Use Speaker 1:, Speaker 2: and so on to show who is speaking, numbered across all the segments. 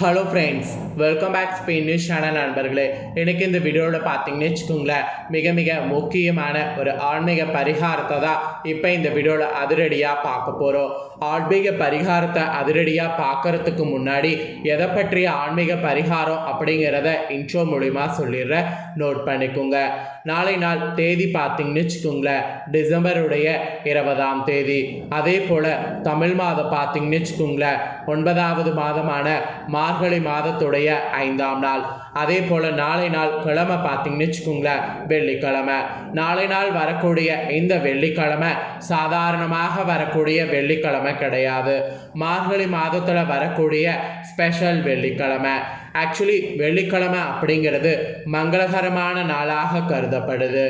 Speaker 1: Hello friends welcome back Spain news channel நண்பர்களே. எனக்கு இந்த வீடியோவில் பார்த்தீங்கன்னு வச்சுக்கோங்களேன் மிக மிக முக்கியமான ஒரு ஆன்மீக பரிகாரத்தை தான் இப்போ இந்த வீடியோவில் அதிரடியாக பார்க்க போகிறோம் ஆன்மீக பரிகாரத்தை அதிரடியாக பார்க்கறதுக்கு முன்னாடி எதை பற்றிய ஆன்மீக பரிகாரம் அப்படிங்கிறத இன்ட்ரோ மூலிமா சொல்லிடுறேன். நோட் பண்ணிக்கோங்க. நாளை நாள் தேதி பார்த்தீங்கன்னு வச்சுக்கோங்களேன் டிசம்பருடைய இருபதாம் தேதி. அதே போல் தமிழ் மாதம் பார்த்தீங்கன்னு வச்சுக்கோங்களேன் ஒன்பதாவது மாதமான மார்கழி மாதத்துடைய ஐந்தாம் நாள். அதே போல் நாளை நாள் கிழமை பார்த்தீங்கன்னு வச்சுக்கோங்களேன் வெள்ளிக்கிழமை. நாளை நாள் வரக்கூடிய இந்த வெள்ளிக்கிழமை சாதாரணமாக வரக்கூடிய வெள்ளிக்கிழமை கிடையாது. மார்கழி மாதத்தில் வரக்கூடிய ஸ்பெஷல் வெள்ளிக்கிழமை. ஆக்சுவலி வெள்ளிக்கிழமை அப்படிங்கிறது மங்களகரமான நாளாக கருதப்படுது.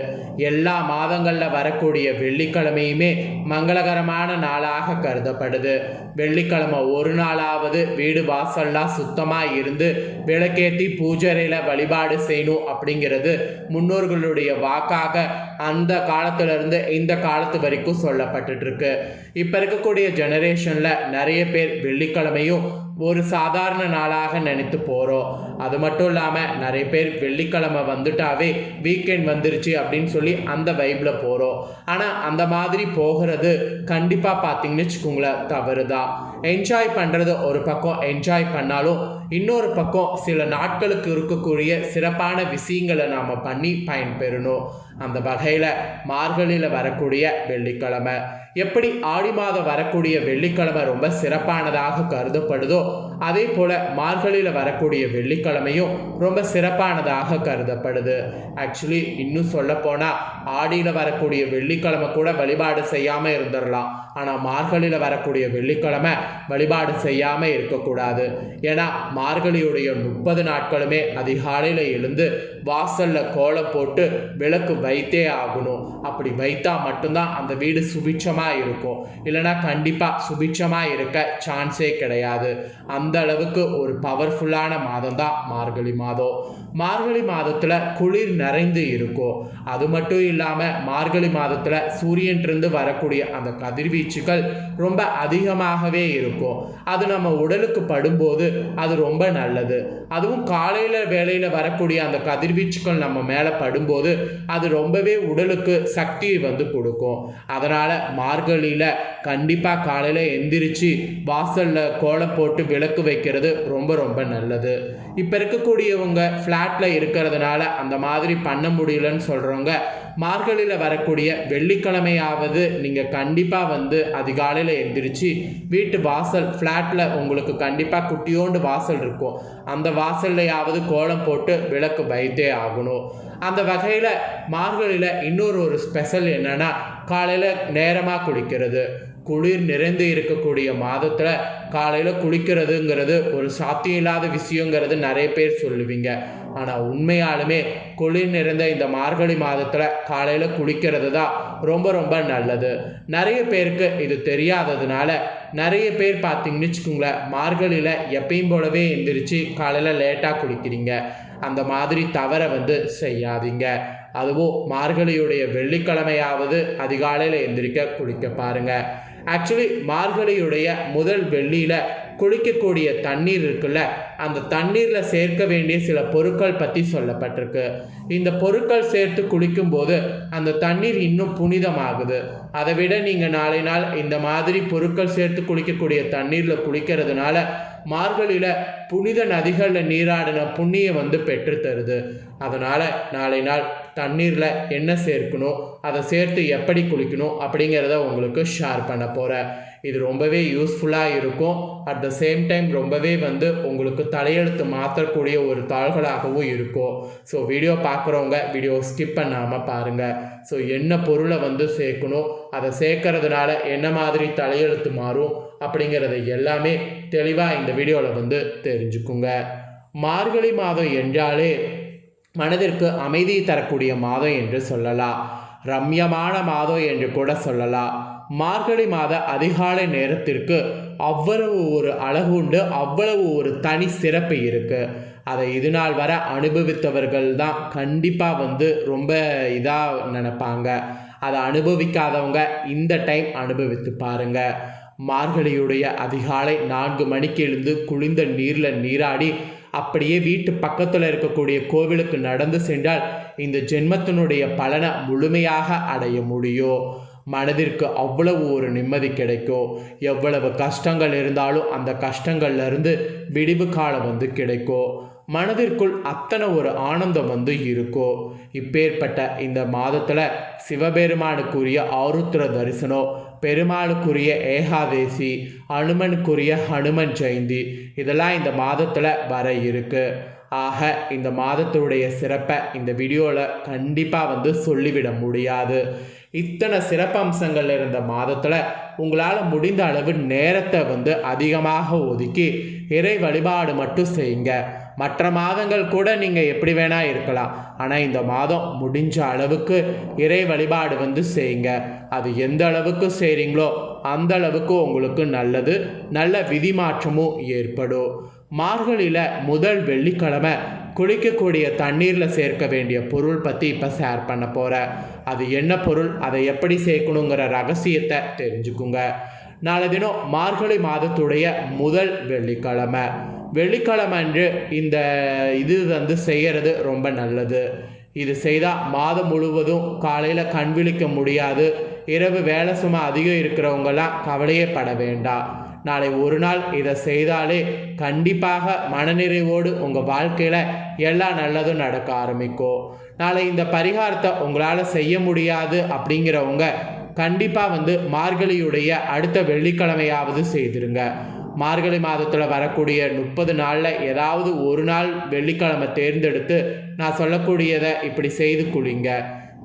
Speaker 1: எல்லா மாதங்களில் வரக்கூடிய வெள்ளிக்கிழமையுமே மங்களகரமான நாளாக கருதப்படுது. வெள்ளிக்கிழமை ஒரு நாளாவது வீடு வாசல்லாம் சுத்தமாக இருந்து விளக்கேற்றி பூஜரையில் வழிபாடு செய்யணும் அப்படிங்கிறது முன்னோர்களுடைய வாக்காக அந்த காலத்திலிருந்து இந்த காலத்து வரைக்கும் சொல்லப்பட்டுட்டுருக்கு இப்போ இருக்கக்கூடிய ஜெனரேஷனில் நிறைய பேர் வெள்ளிக்கிழமையும் ஒரு சாதாரண நாளாக நினைத்து போகிறோம் அது மட்டும் இல்லாமல் நிறைய பேர் வெள்ளிக்கிழமை வந்துட்டாவே வீக்கெண்ட் வந்துருச்சு அப்படின்னு சொல்லி அந்த வைப்பில் போகிறோம் ஆனால் அந்த மாதிரி போகிறது கண்டிப்பாக பார்த்தீங்கன்னு வச்சுக்கோங்களேன் தவறு தான் என்ஜாய் பண்ணுறது ஒரு பக்கம் என்ஜாய் பண்ணாலும் இன்னொரு பக்கம் சில நாட்களுக்கு இருக்கக்கூடிய சிறப்பான விஷயங்களை நாம் பண்ணி பயன்பெறணும். அந்த வகையில் மார்கழியில் வரக்கூடிய வெள்ளிக்கிழமை. எப்படி ஆடி மாதம் வரக்கூடிய வெள்ளிக்கிழமை ரொம்ப சிறப்பானதாக கருதப்படுதோ அதே போல் மார்கழியில் வரக்கூடிய வெள்ளிக்கிழமையும் ரொம்ப சிறப்பானதாக கருதப்படுது. ஆக்சுவலி இன்னும் சொல்லப்போனால் ஆடியில் வரக்கூடிய வெள்ளிக்கிழமை கூட வழிபாடு செய்யாமல் இருந்துடலாம். ஆனால் மார்கழியில் வரக்கூடிய வெள்ளிக்கிழமை வழிபாடு செய்யாமல் இருக்கக்கூடாது. ஏன்னா மார்கழியுடைய முப்பது நாட்களுமே அதிகாலையில் எழுந்து வாசலில் கோலம் போட்டு விளக்கு வைத்தே ஆகணும். அப்படி வைத்தால் மட்டும்தான் அந்த வீடு சுபிட்சமாக இருக்கும் இல்லைன்னா கண்டிப்பாக சுபிட்சமாக இருக்க சான்ஸே கிடையாது. அந்த அளவுக்கு ஒரு பவர்ஃபுல்லான மாதம் தான் மார்கழி மாதம். மார்கழி மாதத்தில் குளிர் நிறைந்து இருக்கும். அது மட்டும் இல்லாமல் மார்கழி மாதத்தில் சூரியன்றிருந்து வரக்கூடிய அந்த கதிர்வீச்சுகள் ரொம்ப அதிகமாகவே இருக்கும். அது நம்ம உடலுக்கு படும்போது அது ரொம்ப நல்லது. அதுவும் காலையில் வேலையில் வரக்கூடிய அந்த கதிர்வீச்சுகள் நம்ம மேலே படும்போது அது ரொம்பவே உடலுக்கு சக்தியை வந்து கொடுக்கும். அதனால் மார்கழியில் கண்டிப்பாக காலையில் எந்திரிச்சு வாசலில் கோலம் போட்டு விளக்கு வைக்கிறது ரொம்ப ரொம்ப நல்லது. இப்போ இருக்கக்கூடியவங்க ஃப்ளாட்டில் இருக்கிறதுனால அந்த மாதிரி பண்ண முடியலன்னு சொல்கிறவங்க மார்கழியில் வரக்கூடிய வெள்ளிக்கிழமையாவது நீங்கள் கண்டிப்பாக வந்து அதிகாலையில் எந்திரிச்சு வீட்டு வாசல் ஃப்ளாட்டில் உங்களுக்கு கண்டிப்பாக குட்டியோண்டு வாசல் இருக்கும். அந்த வாசல்லையாவது கோலம் போட்டு விளக்கு வைத்தே ஆகணும். அந்த வகையில் மார்கழியில் இன்னொரு ஒரு ஸ்பெஷல் என்னென்னா காலையில் நேரமாக குளிக்கிறது. குளிர் நிறைந்து இருக்கக்கூடிய மாதத்தில் காலையில் குளிக்கிறதுங்கிறது ஒரு சாத்தியம் இல்லாத விஷயங்கிறது நிறைய பேர் சொல்லுவீங்க. ஆனால் உண்மையாலுமே குளிர் நிறைந்த இந்த மார்கழி மாதத்தில் காலையில் குளிக்கிறது தான் ரொம்ப ரொம்ப நல்லது. நிறைய பேருக்கு இது தெரியாததுனால நிறைய பேர் பார்த்தீங்கன்னு வச்சுக்கோங்களேன் மார்கழியில் எப்பயும் போலவே எந்திரிச்சு காலையில் லேட்டாக குளிக்கிறீங்க. அந்த மாதிரி தவறை வந்து செய்யாதீங்க. அதுவும் மார்கழியுடைய வெள்ளிக்கிழமையாவது அதிகாலையில் எந்திரிக்க குளிக்க பாருங்கள் ஆக்சுவலி மார்கழியுடைய முதல் வெள்ளியில் குளிக்கக்கூடிய தண்ணீர் இருக்குல்ல அந்த தண்ணீரில் சேர்க்க வேண்டிய சில பொருட்கள் பற்றி சொல்லப்பட்டிருக்கு. இந்த பொருட்கள் சேர்த்து குளிக்கும்போது அந்த தண்ணீர் இன்னும் புனிதமாகுது. அதை விட நீங்கள் நாளை நாள் இந்த மாதிரி பொருட்கள் சேர்த்து குளிக்கக்கூடிய தண்ணீரில் குளிக்கிறதுனால மார்கழியில் புனித நதிகளில் நீராடின புண்ணியம் வந்து பெற்று தருது. அதனால் நாளை நாள் தண்ணீரில் என்ன சேர்க்கணும் அதை சேர்த்து எப்படி குளிக்கணும் அப்படிங்கிறத உங்களுக்கு ஷேர் பண்ண போகிறேன் இது ரொம்பவே யூஸ்ஃபுல்லாக இருக்கும். அட் த சேம் டைம் ரொம்பவே வந்து உங்களுக்கு தலையெழுத்து மாற்றக்கூடிய ஒரு தாள்களாகவும் இருக்கும். ஸோ வீடியோ பார்க்குறவங்க வீடியோ ஸ்கிப் பண்ணாமல் பாருங்கள் ஸோ என்ன பொருளை வந்து சேர்க்கணும் அதை சேர்க்கறதுனால என்ன மாதிரி தலையெழுத்து மாறும் அப்படிங்கிறத எல்லாமே தெளிவாக இந்த வீடியோவில் வந்து தெரிஞ்சுக்குங்க. மார்கழி மாதம் என்றாலே மனதிற்கு அமைதி தரக்கூடிய மாதம் என்று சொல்லலாம். ரம்யமான மாதம் என்று கூட சொல்லலாம். மார்கழி மாத அதிகாலை நேரத்திற்கு அவ்வளவு ஒரு அழகு உண்டு அவ்வளவு ஒரு தனி சிறப்பு இருக்குது அதை இது நாள் வர அனுபவித்தவர்கள் தான் கண்டிப்பாக வந்து ரொம்ப இதாக நினைப்பாங்க. அதை அனுபவிக்காதவங்க இந்த டைம் அனுபவித்து பாருங்க. மார்கழியுடைய அதிகாலை நான்கு மணிக்கு எழுந்து குளிர்ந்த நீரில் நீராடி அப்படியே வீட்டு பக்கத்தில் இருக்கக்கூடிய கோவிலுக்கு நடந்து சென்றால் இந்த ஜென்மத்தினுடைய பலனை முழுமையாக அடைய முடியும். மனதிற்கு அவ்வளவு ஒரு நிம்மதி கிடைக்கும். எவ்வளவு கஷ்டங்கள் இருந்தாலும் அந்த கஷ்டங்கள்லேருந்து விடிவு காலம் வந்து கிடைக்கும். மனதிற்குள் அத்தனை ஒரு ஆனந்தம் வந்து இருக்கும். இப்பேற்பட்ட இந்த மாதத்தில் சிவபெருமானுக்குரிய ஆருத்ர தரிசனம் பெருமாளுக்குரிய ஏகாதேசி அனுமனுக்குரிய ஹனுமன் ஜெயந்தி இதெல்லாம் இந்த மாதத்தில் வர இருக்குது ஆக இந்த மாதத்துடைய சிறப்பை இந்த வீடியோவில் கண்டிப்பாக வந்து சொல்லிவிட முடியாது. இத்தனை சிறப்பம்சங்கள் இருந்த மாதத்தில் உங்களால் முடிந்த அளவு நேரத்தை வந்து அதிகமாக ஒதுக்கி இறை வழிபாடு மட்டும் செய்யுங்க. மற்ற மாதங்கள் கூட நீங்கள் எப்படி வேணால் இருக்கலாம். ஆனால் இந்த மாதம் முடிஞ்ச அளவுக்கு இறை வழிபாடு வந்து செய்யுங்க. அது எந்த அளவுக்கு செய்கிறீங்களோ அந்த அளவுக்கு உங்களுக்கு நல்லது. நல்ல விதி மாற்றமும் ஏற்படும். மார்கழியில் முதல் வெள்ளிக்கிழமை குளிக்கக்கூடிய தண்ணீரில் சேர்க்க வேண்டிய பொருள் பற்றி இப்போ ஷேர் பண்ண போகிறேன் அது என்ன பொருள்? அதை எப்படி சேர்க்கணுங்கிற ரகசியத்தை தெரிஞ்சுக்குங்க. நாளை தினம் மார்கழி மாதத்துடைய முதல் வெள்ளிக்கிழமை. வெள்ளிக்கிழமை அன்று இந்த இது வந்து செய்கிறது ரொம்ப நல்லது. இது செய்தால் மாதம் முழுவதும் காலையில் கண் விழிக்க முடியாது. இரவு வேலை சும்மா அதிகம் இருக்கிறவங்கெல்லாம் கவலையே பட வேண்டாம். நாளை ஒரு நாள் இதை செய்தாலே கண்டிப்பாக மனநிறைவோடு உங்கள் வாழ்க்கையில் எல்லா நல்லதும் நடக்க ஆரம்பிக்கும் நாளை இந்த பரிகாரத்தை உங்களால் செய்ய முடியாது அப்படிங்கிறவங்க கண்டிப்பாக வந்து மார்கழியுடைய அடுத்த வெள்ளிக்கிழமையாவது செய்திருங்க. மார்கழி மாதத்தில் வரக்கூடிய முப்பது நாளில் ஏதாவது ஒரு நாள் வெள்ளிக்கிழமை தேர்ந்தெடுத்து நான் சொல்லக்கூடியதை இப்படி செய்து குளிங்க.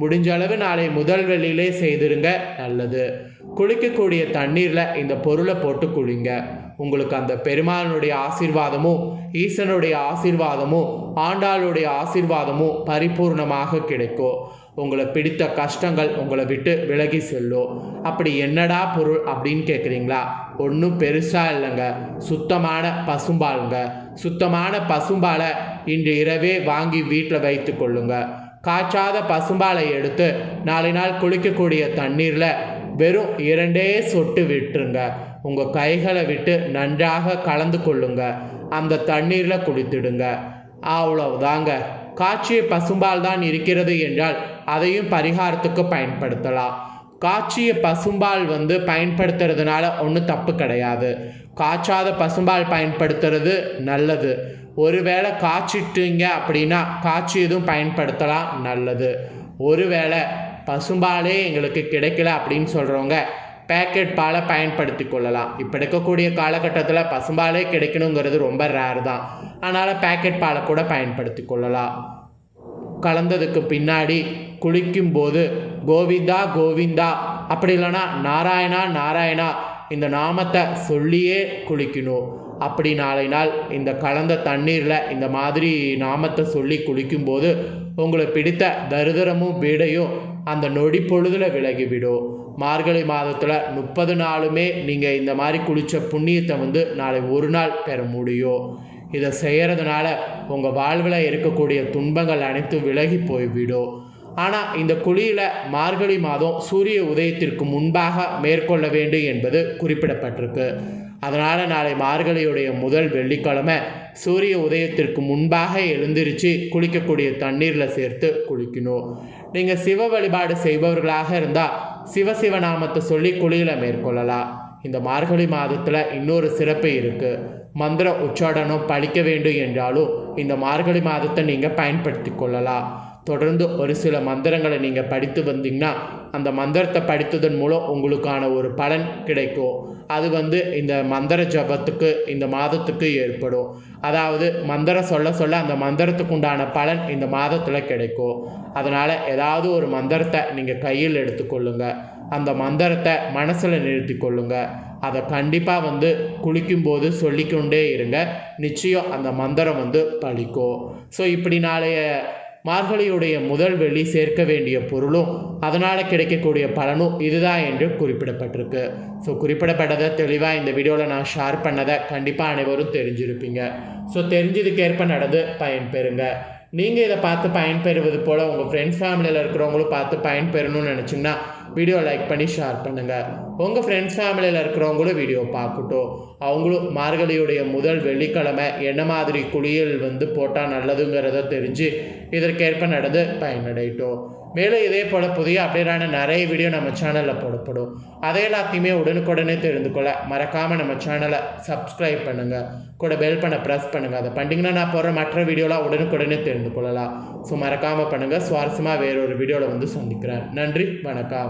Speaker 1: முடிஞ்ச அளவு நாளை முதல் வெள்ளியிலே செய்திருங்க நல்லது. குளிக்கக்கூடிய தண்ணீரில் இந்த பொருளை போட்டு குளிங்க உங்களுக்கு அந்த பெருமானுடைய ஆசீர்வாதமும் ஈசனுடைய ஆசீர்வாதமும் ஆண்டாளுடைய ஆசீர்வாதமும் பரிபூர்ணமாக கிடைக்கும். உங்களை பிடித்த கஷ்டங்கள் உங்களை விட்டு விலகி செல்லும். அப்படி என்னடா பொருள் அப்படின்னு கேட்குறீங்களா ஒன்றும் பெருசாக இல்லைங்க. சுத்தமான பசும்பாலுங்க சுத்தமான பசும்பாலை இன்று இரவே வாங்கி வீட்டில் வைத்து கொள்ளுங்க. காய்ச்சாத பசும்பாலை எடுத்து நாளை நாள் குளிக்கக்கூடிய தண்ணீரில் வெறும் இரண்டே சொட்டு விட்டுருங்க. உங்கள் கைகளை விட்டு நன்றாக கலந்து கொள்ளுங்க. அந்த தண்ணீரில் குளித்துடுங்க அவ்வளவுதாங்க. காய்ச்சிய பசும்பால் தான் இருக்கிறது என்றால் அதையும் பரிகாரத்துக்கு பயன்படுத்தலாம். காய்ச்சிய பசும்பால் வந்து பயன்படுத்துறதுனால ஒன்றும் தப்பு கிடையாது. காய்ச்சாத பசும்பால் பயன்படுத்துறது நல்லது. ஒருவேளை காய்ச்சிட்டீங்க அப்படின்னா காய்ச்சி எதுவும் பயன்படுத்தலாம் நல்லது. ஒருவேளை பசும்பாலே எங்களுக்கு கிடைக்கல அப்படின்னு சொல்கிறவங்க பேக்கெட் பாலை பயன்படுத்தி கொள்ளலாம். இப்போ இருக்கக்கூடிய காலகட்டத்தில் பசும்பாலே கிடைக்கணுங்கிறது ரொம்ப ரேர் தான். அதனால் பேக்கெட் பாலை கூட பயன்படுத்தி கொள்ளலாம். கலந்ததுக்கு பின்னாடி குளிக்கும்போது கோவிந்தா கோவிந்தா அப்படி இல்லைன்னா நாராயணா நாராயணா இந்த நாமத்தை சொல்லியே குளிக்கணும். அப்படி நாளை நாள் இந்த கலந்த தண்ணீரில் இந்த மாதிரி நாமத்தை சொல்லி குளிக்கும்போது உங்களை பிடித்த தருதரமும் பீடையும் அந்த நொடி பொழுதில் விலகிவிடும் மார்கழி மாதத்தில் முப்பது நாளுமே நீங்கள் இந்த மாதிரி குளித்த புண்ணியத்தை வந்து நாளை ஒரு நாள் பெற முடியும். இதை செய்கிறதுனால உங்கள் வாழ்வில் இருக்கக்கூடிய துன்பங்கள் அனைத்தும் விலகி போய்விடும் ஆனால் இந்த குழியில் மார்கழி மாதம் சூரிய உதயத்திற்கு முன்பாக மேற்கொள்ள வேண்டும் என்பது குறிப்பிடப்பட்டிருக்கு. அதனால் நாளை மார்கழியுடைய முதல் வெள்ளிக்கிழமை சூரிய உதயத்திற்கு முன்பாக எழுந்திருச்சு குளிக்கக்கூடிய தண்ணீரில் சேர்த்து குளிக்கணும். நீங்கள் சிவ வழிபாடு செய்பவர்களாக இருந்தால் சிவசிவ நாமத்தை சொல்லி குளியில் மேற்கொள்ளலாம். இந்த மார்கழி மாதத்தில் இன்னொரு சிறப்பு இருக்குது மந்திர உச்சாடனம் பழிக்க வேண்டும் என்றாலும் இந்த மார்கழி மாதத்தை நீங்கள் பயன்படுத்தி கொள்ளலாம். தொடர்ந்து ஒரு சில மந்திரங்களை நீங்கள் படித்து வந்தீங்கன்னா அந்த மந்திரத்தை படித்ததன் மூலம் உங்களுக்கான ஒரு பலன் கிடைக்கும். அது வந்து இந்த மந்திர ஜபத்துக்கு இந்த மாதத்துக்கு ஏற்படும். அதாவது மந்திரம் சொல்ல சொல்ல அந்த மந்திரத்துக்கு உண்டான பலன் இந்த மாதத்தில் கிடைக்கும். அதனால் ஏதாவது ஒரு மந்திரத்தை நீங்கள் கையில் எடுத்துக்கொள்ளுங்க அந்த மந்திரத்தை மனசில் நிறுத்தி கொள்ளுங்க. அதை கண்டிப்பாக வந்து குளிக்கும்போது சொல்லிக்கொண்டே இருங்க. நிச்சயம் அந்த மந்திரம் வந்து பழிக்கும் ஸோ இப்படி நாளைய மார்கழியுடைய முதல் வெள்ளி சேர்க்க வேண்டிய பொருளும் அதனால் கிடைக்கக்கூடிய பலனும் இதுதான் என்று குறிப்பிடப்பட்டிருக்கு. ஸோ குறிப்பிடப்பட்டதை தெளிவாக இந்த வீடியோவில் நான் ஷேர் பண்ணதை கண்டிப்பாக அனைவரும் தெரிஞ்சிருப்பீங்க. ஸோ தெரிஞ்சதுக்கேற்ப நடந்து பயன்பெறுங்க. நீங்கள் இதை பார்த்து பயன்பெறுவது போல் உங்கள் ஃப்ரெண்ட்ஸ் ஃபேமிலியில் இருக்கிறவங்களும் பார்த்து பயன்பெறணும்னு நினச்சிங்கன்னா வீடியோ லைக் பண்ணி ஷேர் பண்ணுங்கள் உங்கள் ஃப்ரெண்ட்ஸ் ஃபேமிலியில் இருக்கிறவங்களும் வீடியோ பார்க்கட்டும். அவங்களும் மார்கழியுடைய முதல் வெள்ளிக்கிழமை என்ன மாதிரி குளியல் வந்து போட்டால் நல்லதுங்கிறத தெரிஞ்சு இதற்கேற்ப நடந்து பயனடையட்டும். மேலும் இதே போல் புதிய அப்டேட்டான நிறைய வீடியோ நம்ம சேனலில் போடப்படும். அதை எல்லாத்தையுமே உடனுக்குடனே தெரிந்து கொள்ள மறக்காமல் நம்ம சேனலை சப்ஸ்கிரைப் பண்ணுங்கள் கூட பெல் பண்ண ப்ரெஸ் பண்ணுங்கள் அதை பண்ணிங்கன்னா நான் போடுற மற்ற வீடியோலாம் உடனுக்குடனே தெரிந்து கொள்ளலாம். ஸோ மறக்காமல் பண்ணுங்கள் சுவாரஸ்யமாக வேறொரு வீடியோவில் வந்து சந்திக்கிறேன். நன்றி. வணக்கம்.